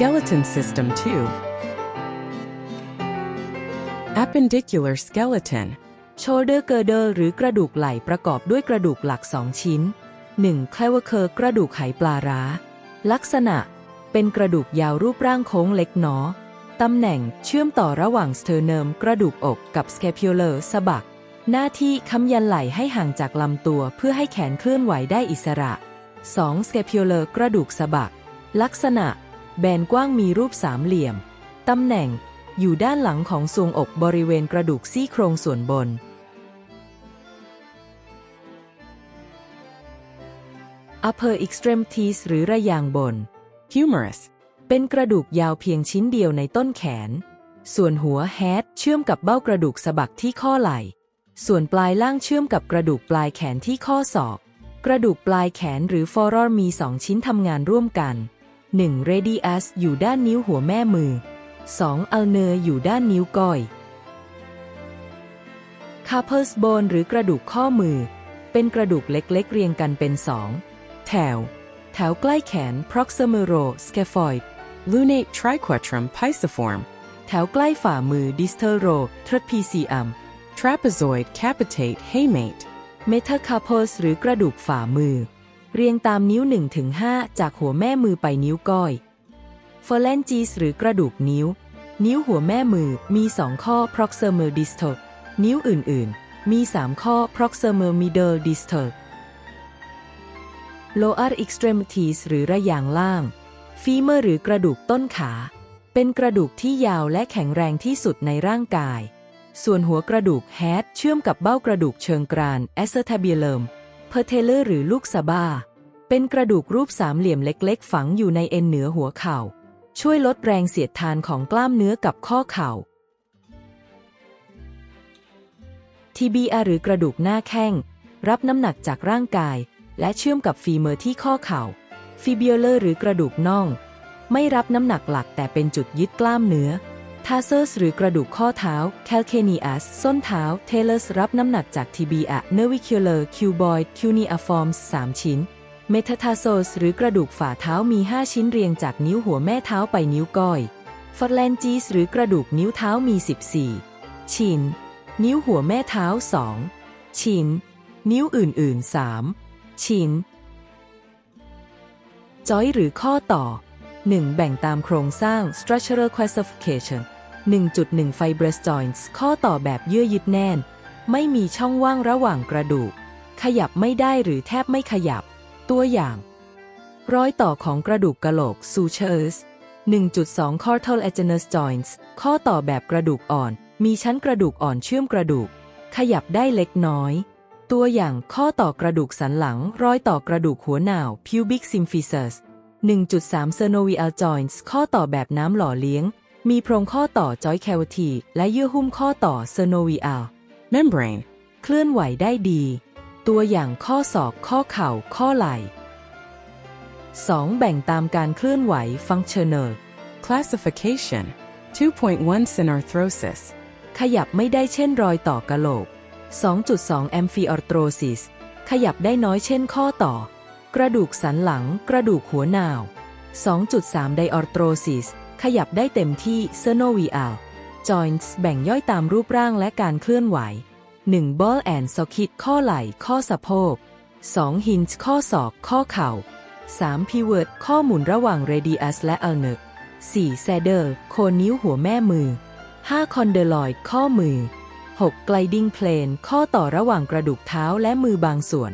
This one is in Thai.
skeleton system too. Appendicular skeleton. shoulder girdle หรือกระดูกไหล่ประกอบด้วยกระดูกหลักสองชิ้น 1. clavicle กระดูกไหปลาร้า ลักษณะ เป็นกระดูกยาวรูปร่างโค้งเล็กหนอตำแหน่งเชื่อมต่อระหว่าง sternum กระดูกอกกับ scapular สะบัก หน้าที่ค้ำยันไหล่ให้ห่างจากลำตัวเพื่อให้แขนเคลื่อนไหวได้อิสระ 2. scapular กระดูกสะบัก ลักษณะ แบนกว้างมีรูปสามเหลี่ยม ตำแหน่งอยู่ด้านหลังของทรวงอกบริเวณกระดูกซี่โครงส่วนบน upper extremities หรือระยางบน Humerus. เป็นกระดูกยาวเพียงชิ้นเดียวในต้นแขน ส่วนหัวแฮดเชื่อมกับเบ้ากระดูกสะบักที่ข้อไหล่ ส่วนปลายล่างเชื่อมกับกระดูกปลายแขนที่ข้อศอก กระดูกปลายแขนหรือ forearm มีสองชิ้นทำงานร่วมกัน 1. radius อยู่ด้านนิ้วหัวแม่มือ 2. ulnar อยู่ด้านนิ้วก้อย carpus bone หรือกระดูกข้อมือ เป็นกระดูกเล็กๆ เรียงกันเป็นสองแถว แถวใกล้แขน proximal scaphoid Lunate triquetrum pisiform. แถวใกล้ฝ่ามือ distal row trapezium Trapezoid capitate hamate. metacarpus หรือกระดูกฝ่ามือ เรียงตามนิ้ว 1-5 จากหัวแม่มือไปนิ้วก้อย phalanges หรือกระดูกนิ้ว นิ้วหัวแม่มือมี 2 ข้อ proximal distal นิ้วอื่น ๆ มี 3 ข้อ proximal middle distal lower extremities หรือระยางล่าง femur หรือกระดูกต้นขา เป็นกระดูกที่ยาวและแข็งแรงที่สุดในร่างกาย ส่วนหัวกระดูก head เชื่อมกับเบ้ากระดูกเชิงกราน acetabulum p a t e l l a r หรือลูกสะบ้า เป็นกระดูกรูปสามเหลี่ยมเล็กๆ ฝังอยู่ในเอ็นเหนือหัวเข่า ช่วยลดแรงเสียดทานของกล้ามเนื้อกับข้อเข่า TBA หรือกระดูกหน้าแข้ง รับน้ำหนักจากร่างกาย และเชื่อมกับฟีเมอร์ที่ข้อเข่าฟิเบิ u เลอร์หรือกระดูกน่อง ไม่รับน้ำหนักหลักแต่เป็นจุดยึดกล้ามเนื้อ ทาเซอร์สหรือกระดูกข้อเท้าแคลเคเนียสส้นเท้าเทเลสรับน้ำหนักจากทีบีอะเนวิคิเลอร์คิวบอยคิวนีอาฟอร์มสามชิ้นเมทาทาโซสหรือกระดูกฝ่าเท้ามี 5 ชิ้นเรียงจากนิ้วหัวแม่เท้าไปนิ้วก้อยฟอร์แลนจีสหรือกระดูกนิ้วเท้ามี 14 ชิ้น นิ้วหัวแม่เท้า 2 ชิ้น นิ้วอื่น ๆ 3 ชิ้น จอยหรือข้อต่อ 1. แบ่งตามโครงสร้าง structural classification 1.1 fibrous joints ข้อต่อแบบเยื่อยึดแน่น ไม่มีช่องว่างระหว่างกระดูก ขยับไม่ได้หรือแทบไม่ขยับ ตัวอย่างรอยต่อของกระดูกกะโหลก sutures 1.2 cartilaginous joints ข้อต่อแบบกระดูกอ่อน มีชั้นกระดูกอ่อนเชื่อมกระดูก ขยับได้เล็กน้อย ตัวอย่างข้อต่อกระดูกสันหลังรอยต่อกระดูกหัวหนาว pubic symphysis 1.3 synovial joints ข้อต่อแบบน้ำหล่อเลี้ยง มีโพรงข้อต่อ joint cavity และเยื่อหุ้มข้อต่อ synovial Membrane. เคลื่อนไหวได้ดี ตัวอย่างข้อศอกข้อเข่า ข้อไหล่ 2. แบ่งตามการเคลื่อนไหว functional Classification. 2.1 Synarthrosis. ขยับไม่ได้เช่นรอยต่อกะโหลก 2.2 amphiarthrosis ขยับได้น้อยเช่นข้อต่อ กระดูกสันหลัง กระดูกหัวหนาว 2.3 diarthrosis ขยับได้เต็มที่ synovial joints แบ่งย่อยตามรูปร่างและการเคลื่อนไหว 1. ball and socket ข้อไหล่ ข้อสะโพก 2. hinge ข้อศอก ข้อเข่า 3. pivot ข้อหมุนระหว่าง radius และ ulnar 4. saddle โคนนิ้วหัวแม่มือ 5. condyloid ข้อมือ 6. gliding plane ข้อต่อระหว่างกระดูกเท้าและมือบางส่วน